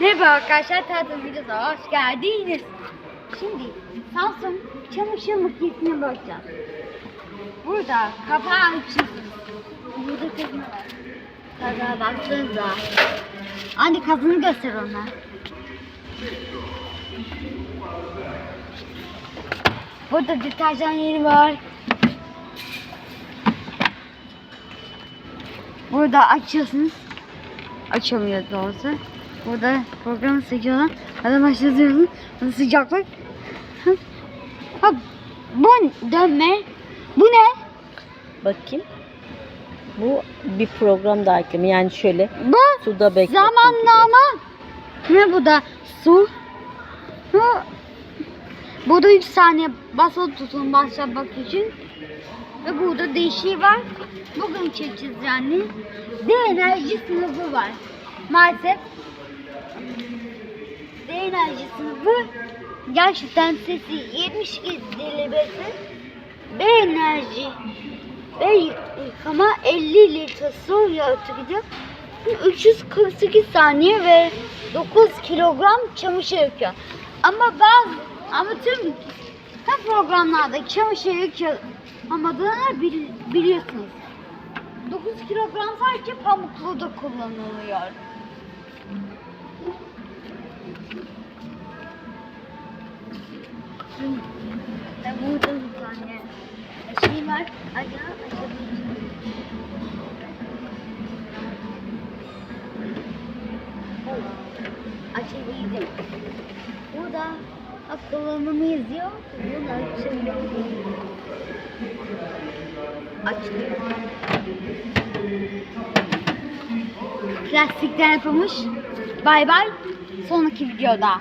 Merhaba arkadaşlar, tatil videosuna hoş geldiniz. Şimdi Samsung çamaşır makinesine bakacağız. Burada kapağı açıyorsunuz. Burada kazma var. Kazağa baktığınızda. Anne kazını göster ona. Burada deterjan yeri var. Burada açıyorsunuz. Açamıyor doğrusu. Burada programı seçiyorlar. Hadi. Hadi sıcaklık. Ha, bu dönme. Bu ne? Bakayım. Bu bir program da hakim. Yani şöyle Bu suda bekle. zamanlama. Ne bu da? Su. Bu, burada 3 saniye basılı tutun başlamak için. Ve burada değişiği var. Bugün çekeceğiz yani. D enerji sınıfı var. Maalesef D enerji sınıfı gerçekten sesi 72 delibesi. B enerji B yıkama 50 litre su yaratıyor. 348 saniye ve 9 kilogram çamaşır yıkıyor. Ama bazı ama tüm tüm programlarda çamaşır yıkamadığını bil, biliyorsunuz. 9 kilogram sadece pamuklu da kullanılıyor. Ve burada bir tane şey var. Ayağı açabilirim. Açabildim. Burada kullanımı yazıyor. Bunu açıyorum. Açtım. Plastikten yapılmış. Bay bay. Sonraki videoda.